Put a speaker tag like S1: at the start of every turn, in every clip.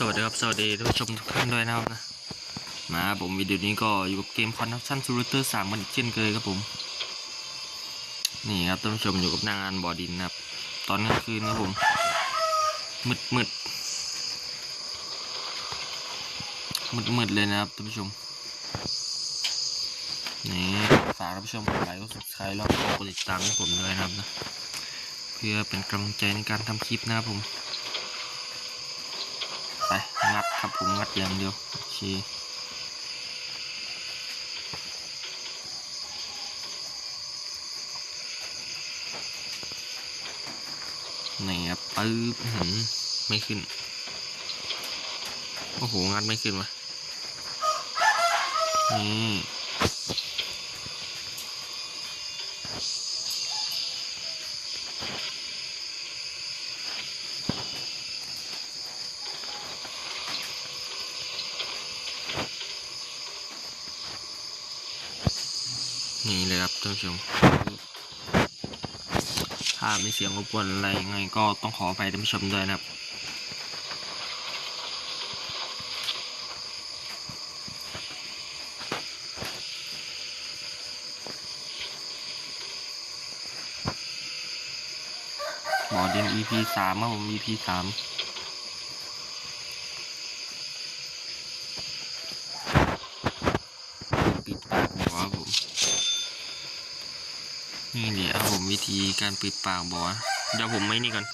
S1: สวัสดีครับ สวัสดีท่านผู้ชมทุกท่านด้วยนะครับนะ มาผมวิดีโอนี้ก็อยู่กับเกม Connection s u r t e r 3กันอีกเช่นเคยครับผม นี่ครับท่านผู้ชมอยู่กับนางอันบ่อดินนะครับ ตอนกลางคืนครับผม มืดมืดมืดมืดเลยนะครับท่านผู้ชม นี่ฝากท่านผู้ชมกดไลค์กด subscribe แล้วก็กดติดตามให้ผมด้วยนะครับนะ เพื่อเป็นกำลังใจในการทำคลิปนะครับผม ครับผมงัดอย่างเดียวโอเคนี่ครับปึ๊บอื้อหือไม่ขึ้น โอ้โหงัดไม่ขึ้นวะนี่ นี่เลยครับท่านผู้ชมถ้ามีเสียงรบกวนอะไรยังไงก็ต้องขออภัยท่านผู้ชมด้วยนะครับหมอดิน EP สามครับผม EP สามปิดปากหมอครับผม นี่แหละครับผมวิธีการปิดปากบอกว่าเดี๋ยวผมไม่นี่ก่อน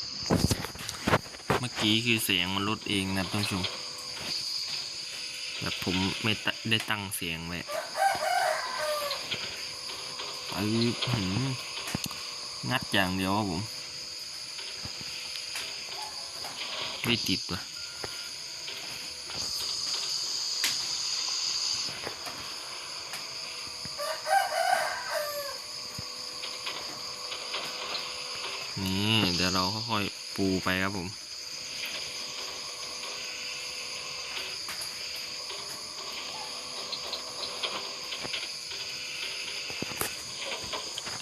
S1: เมื่อกี้คือเสียงมันลดเองนะท่านผู้ชม แบบผมไม่ได้ตั้งเสียงไว้ไปหืมงัดอย่างเดียวครับผมไม่ติดว่ะนี่ เดี๋ยวเราค่อยๆปูไปครับผม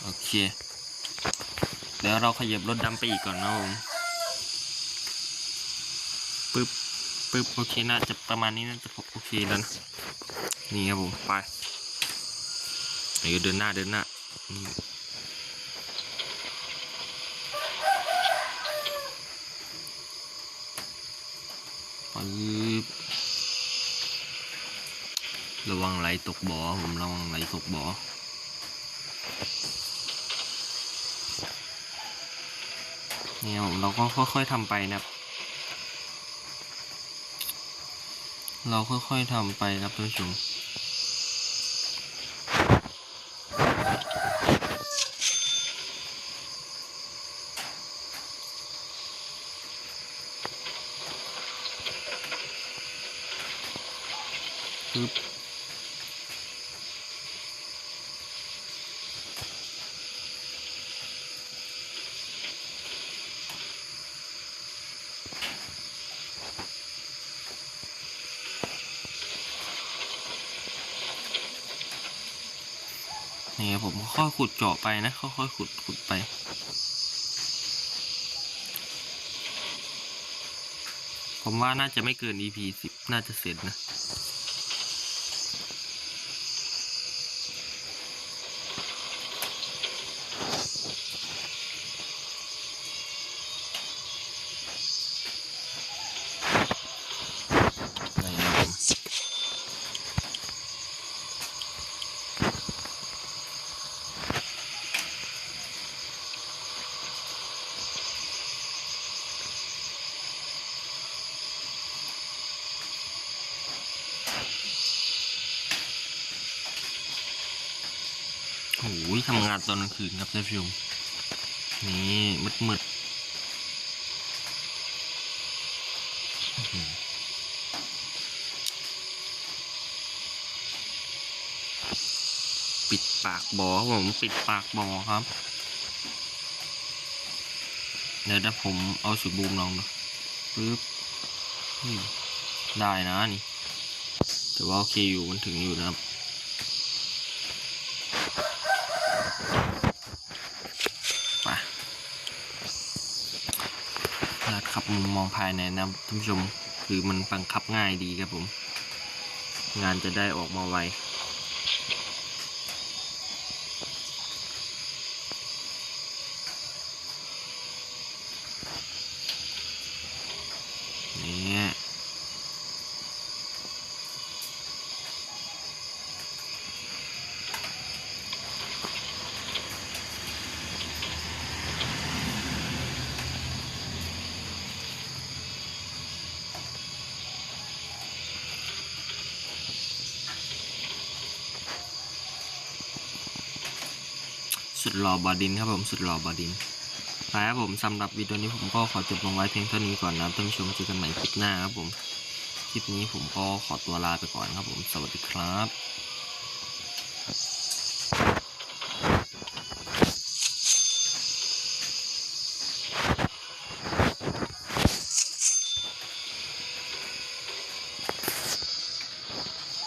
S1: โอเค เดี๋ยวเราขยับรถดำไปอีกก่อนนะผมปึ๊บปึ๊บโอเคน่าจะประมาณนี้น่าจะโอเคแล้วนะนี่ครับผมไปเดี๋ยวเดินหน้าเดินหน้านี่ปึ๊บ ระวังไหลตกบ่อผมระวังไหลตกบ่อเนี่ยผมเราก็ค่อยๆทำไปนะครับ เราค่อยๆทำไปนะครับท่านผู้ชม ปึ๊บนี่ครับผมค่อยขุดเจาะไปนะค่อยๆขุดขุดไปผมว่าน่าจะไม่เกิน EP สิบน่าจะเสร็จนะ โอ้ยทำงานตอนกลางคืนครับท่านผู้ชมนี่มืดมืดๆปิดปากบ่อผมปิดปากบ่อครับเดี๋ยวถ้าผมเอาสุดบูมลองดูปึ๊บได้นะนี่ แต่ว่าโอเคอยู่มันถึงอยู่นะครับ ครับมุมมองภายในนะท่านผู้ชมคือมันบังคับง่ายดีครับผม งานจะได้ออกมาไว เนี่ยสุ ดหล่อบอดินครับผมสุดหล่อบอดินไปครับผมสำหรับวิดีโอนี้ผมก็ขอจบลงไว้เพียงเท่านี้ก่อนนะครับท่านผู้ชมเจอกันใหม่คลิปหน้าครับผมคลิปนี้ผมก็ขอตัวลาไปก่อนครับผมสวัสดีครับ